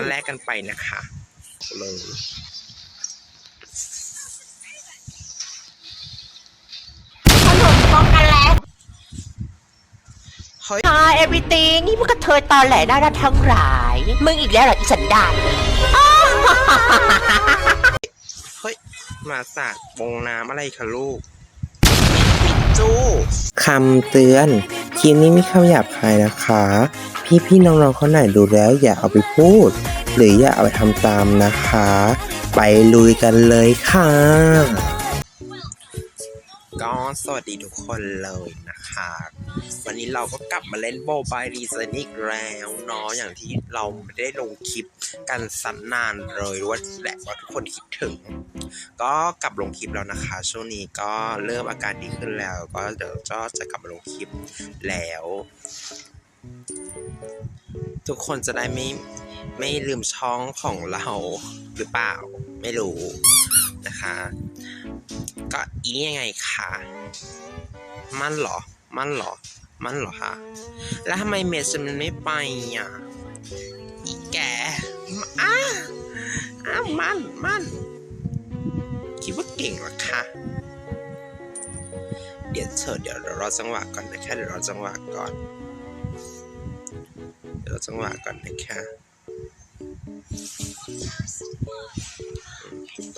ก็แลกกันไปนะคะเลยขนมช็อกโกแลตเฮ้ยฮาเอวิตีนี่พวกกระเทยตอนแหลน่ารักทั้งหลาย มึงอีกแล้วเหรออีสันดานเฮ้ย มาสาดบงน้ำอะไรคะลูกปิด จู้คำเตือนคลิปนี้มีคำหยาบคายนะคะ พี่พี่ๆน้องๆเขาไหนดูแล้วอย่าเอาไปพูด หรืออย่าเอาไปทำตามนะคะ ไปลุยกันเลยค่ะ ก็สวัสดีทุกคนเลยนะคะ วันนี้เราก็กลับมาเล่นโบบายรีเซนอีกแล้วเนาะอย่างที่เราไม่ได้ลงคลิปกันสันนานเลยว่าแหละว่าทุกคนคิดถึง ก็กลับลงคลิปแล้วนะคะ ช่วงนี้ก็เริ่มอาการดีขึ้นแล้ว ก็เดี๋ยวก็จะกลับมาลงคลิปแล้ว ทุกคนจะได้ไม่ไม่ลืมช่องของเราหรือเปล่า ไม่รู้นะคะ ก็อียังไงคะมันเหรอ มันเหรอ มันเหรอคะแล้วทำไมเมสมันไม่ไปอะอีแกอ้าอ้ามันมัน คิดว่าเก่งหรอคะ เดี๋ยวเชิญเดี๋ยวเรารอจังหวะก่อนนะคะเดี๋ยวรอจังหวะก่อน เดี๋ยวรอจังหวะก่อนนะคะ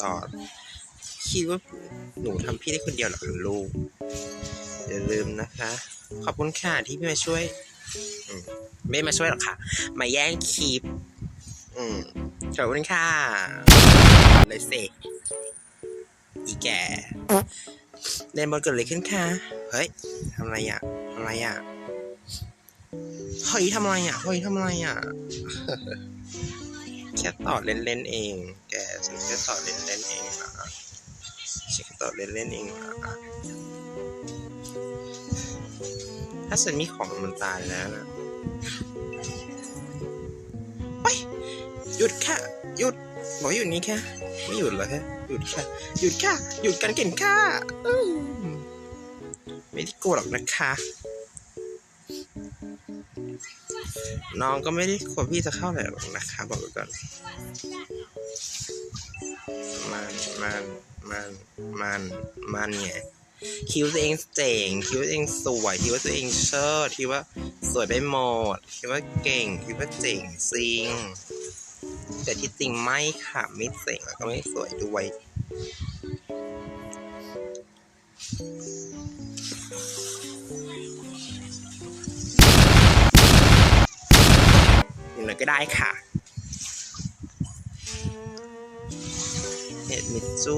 ต่อคิดว่าหนูทำพี่ได้คนเดียวหรอคะลูกอย่าลืมนะคะ ขอบคุณค่ะที่พี่มาช่วยมไม่มาช่วยหรอกค่ะ มาแย่งคลิปอืมขอบคุณค่ะเลยสิ แกเรียนบอลเกิดอะไรขึ้นคะเฮ้ยทำอะไรอะทำอะไรอะเฮ้ยทำอะไรอะเฮ้ยทำอะไรอะแค่ต่อเล่นๆเอง แกฉันแค่ต่อเล่นๆเองนะฉันก็ตอบเล่นๆเองนะถ้าฉันมีของมันตายแล้วนะไปหยุดค่ะหยุด บอกให้หยุดนี้แค่ไม่หยุดเหรอแค่หยุดค่ะ หยุดค่ะ หยุดกันเก่งค่ะไม่ได้โกรธหรอกนะคะ น้องก็ไม่ได้กลัวพี่จะเข้าไหนหรอกนะคะ บอกไว้ก่อน มันมันมันมันมันไงคิดว่าตัวเองเจ๋งคิดว่าตัวเองสวยคิดว่าตัวเองเชิดคิดว่าสวยไปหมดคิดว่าเก่งคิดว่าเจ๋งจริง แต่ที่จริงไม่ค่ะไม่เจ๋งแล้วก็ไม่สวยด้วยอย่างไรก็ได้ค่ะเห็ดมิจู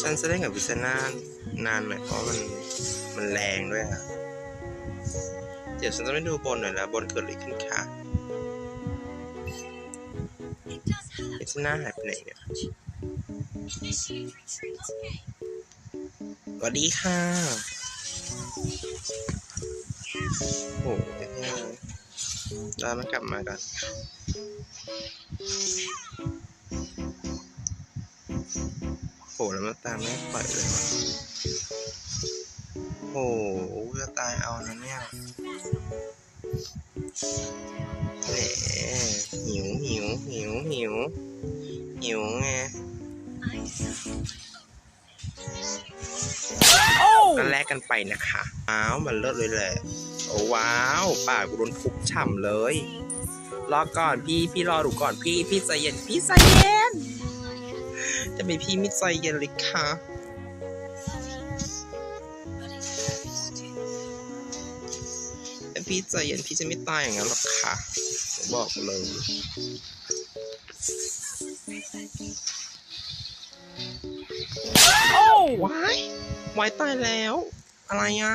ฉันจะเล่นกับวิเซน่านานหน่อยเพราะมันมันแรงด้วยอะ เดี๋ยวฉันจะไม่ดูบนหน่อยแล้วบนเกิดอะไรขึ้นคะวิเซน่าหายไปไหนเนี่ยสวัสดีค่ะโอ้โหเดี๋ยวนะเรามันกลับมากันโหแล้วมันตามไม่ปล่อยเลยวะ จะตายเอานะเนี่ยแหมหิวหิวหิวหิวหิวไงก็แลกกันไปนะคะอ้าวมันเลิศเลยแหละโอ้ว้าวปากกูโดนทุบฉ่ำเลย รอก่อนพี่พี่รอดูก่อนพี่พี่ใจเย็นพี่ใจเย็นจะไม่พี่ไม่ใจเย็นเลยค่ะ พี่ใจเย็นพี่จะไม่ตายอย่างนั้นหรอกค่ะผมบอกเลยโอ้วายวายตายแล้ว อะไรอะ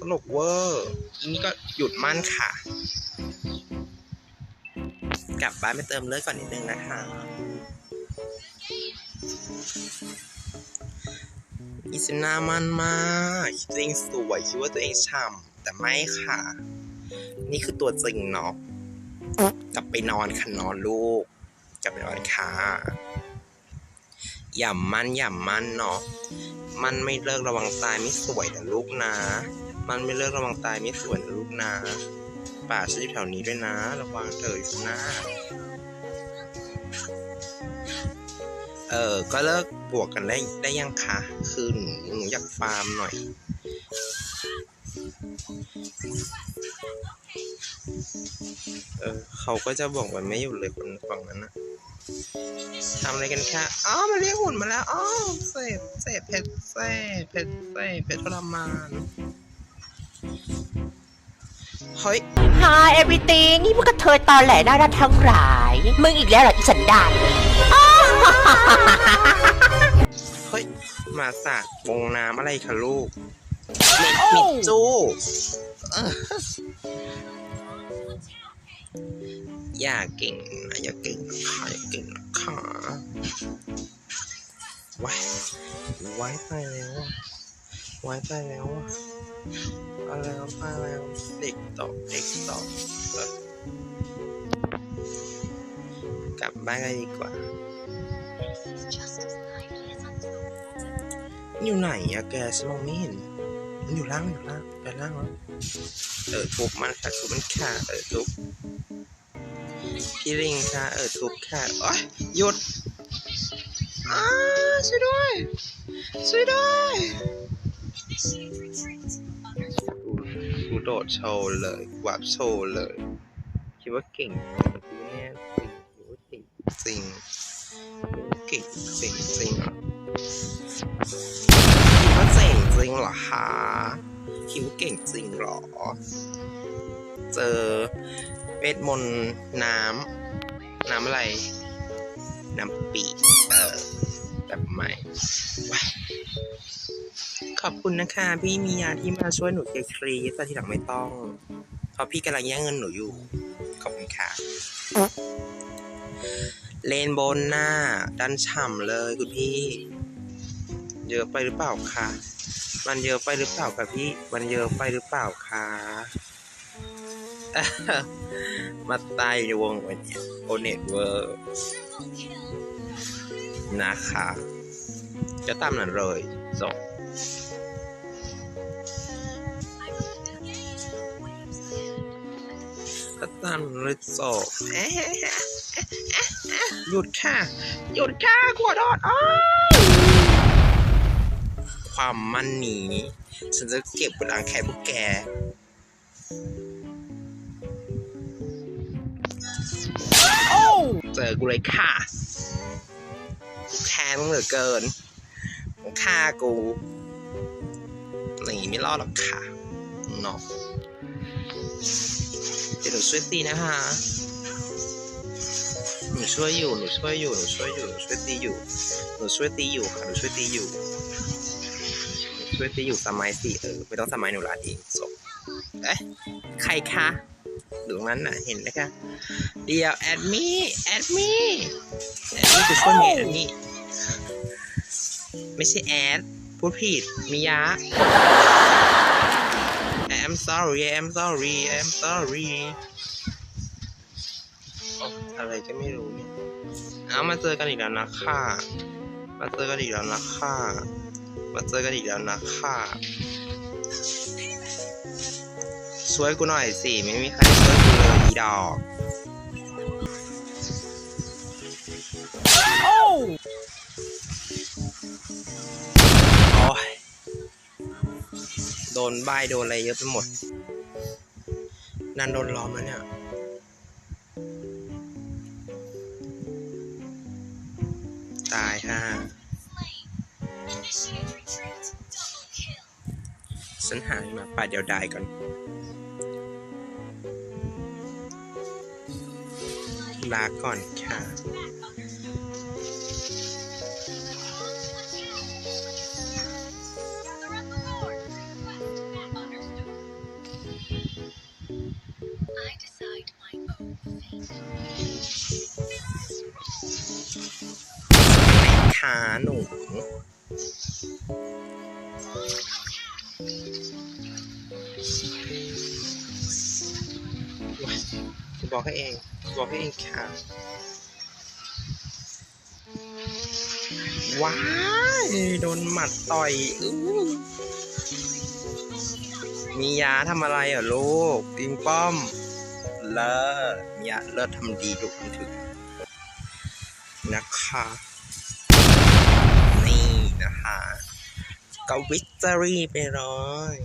ตลกเวอร์อันนี้ก็หยุดมั่นค่ะ กลับบ้านไปเติมเลือดก่อนนิดนึงนะคะอีซิน่ามันมากคิดตัวเองสวยคิดว่าตัวเองฉ่ำแต่ไม่ค่ะ นี่คือตัวจริงเนาะกลับไปนอนค่ะนอนลูกกลับไปนอนค่ะอย่ามันอย่ามันเนาะมันไม่เลิกระวังตายไม่สวยนะลูกนะ มันไม่เลิกระวังตายไม่สวยนะลูกนะป่าฉันอยู่แถวนี้ด้วยนะ ระวังเถอะอยู่หน้าเออก็เลิกบวกกันได้ได้ยังคะคือหนูหนูอยากฟาร์มหน่อย เออเขาก็จะบอกมันไม่อยู่เลยคนฝั่งนั้นนะทำอะไรกันคะอ๋อมาเรียกหุ่นมาแล้วอ๋อเสพเสพเพชรเสพเพชรเสพเพชรทรมานเฮ้ย Hi everything นี่พวกกระเทยตอนแหลน่ารักทั้งหลาย มึงอีกแล้วเหรออีสันดานเฮ้ย มาสาดวงน้ำอะไรคะลูกเม็ดมิดจู้เอย่าเก่งนะอย่าเก่งนะคะอย่าเก่งนะคะว้ายว้ายไปแล้วว้ายไปแล้วอะไปแล้วไปแล้วเด็กตกเด็กตออกลับบ้านกันดีกว่า อยู่ไหนอะแกฉันมองไม่เห็น มันอยู่ล่างอยู่ล่างไปล่างแล้วเออทุบมันค่ะทุบมันค่ะเออทุบ พี่ลิงค่ะเออทุบค่ะโอ๊ยหยุดอ้าช่วยด้วย ช่วยด้วยกูกูโดดโชว์เลยวับโชว์เลย คิดว่าเก่งกูแน่คิดว่าเก่งจริงคิดว่าเก่งจริงจริงอะคิดว่าเจ๋งจริงเหรอคะคิดว่าเก่งจริงเหรอ เจอ เวทมนต์น้ำน้ำอะไร น้ำปีเออแบบใหม่ขอบคุณนะคะ พี่มียาที่มาช่วยหนูเคลียร์คลีแต่ทีหลังไม่ต้องเพราะพี่กำลังแย่งเงินหนูอยู่ ขอบคุณค่ะ เลนบนหน้าดันฉ่ำเลยคุณพี่ เยอะไปหรือเปล่าคะมันเยอะไปหรือเปล่าคะพี่ มันเยอะไปหรือเปล่าคะ มาตายในวงวันนี้โอเน็ตเวอร์นะคะ จะตามนั้นเลยจบก็ตามเลยจบหยุดค่ะ หยุดค่ะขวดอดอ้ความมั่นนี้ ฉันจะเก็บไว้ล้างแค้นพวกแก เจอกูเลยค่ะแค้นมึงเหลือเกินมึงฆ่ากูหนีไม่รอดหรอกค่ะเนาะเดี๋ยวหนูช่วยตีนะคะหนูช่วยอยู่หนูช่วยอยู่หนูช่วยอยู่หนูช่วยตีอยู่หนูช่วยตีอยู่ค่ะหนูช่วยตีอยู่ช่วยตีอยู่สมัยสิเออไม่ต้องสมัยหนูละเองจบเอ๊ะใครคะ ดูตรงนั้นน่ะเห็นไหมคะเดี๋ยวแอดมี่แอดมี่แอดมี่คือช่วยเมย์แอดมี่ไม่ใช่แอดพูดผิดมิยะ I'm sorry I'm sorry I'm sorry โอ๊ะอะไรก็ไม่รู้เนี่ยเอามาเจอกันอีกแล้วนะค่ะมาเจอกันอีกแล้วนะค่ะมาเจอกันอีกแล้วนะค่ะ ช่วยกูหน่อยสิ ไม่มีใครช่วยกูเลยอีดอกโอ้ยโดนใบโดนอะไรเยอะไปหมด นันโดนล้อมแล้วเนี่ยตายค่ะฉันหายมาป่าเดียวดายก่อน ลาก่อนค่ะขาหนูว้า ยกูบอกให้เองบอกให้เองค่ะว้ายโดนหมัดต่อยอื้อมียาทำอะไรเหรอลูกปิงป้อม เลิศมียาเลิศทำดีลูกถึงนะคะ นี่นะคะก็วิตเตอรี่ไปเลย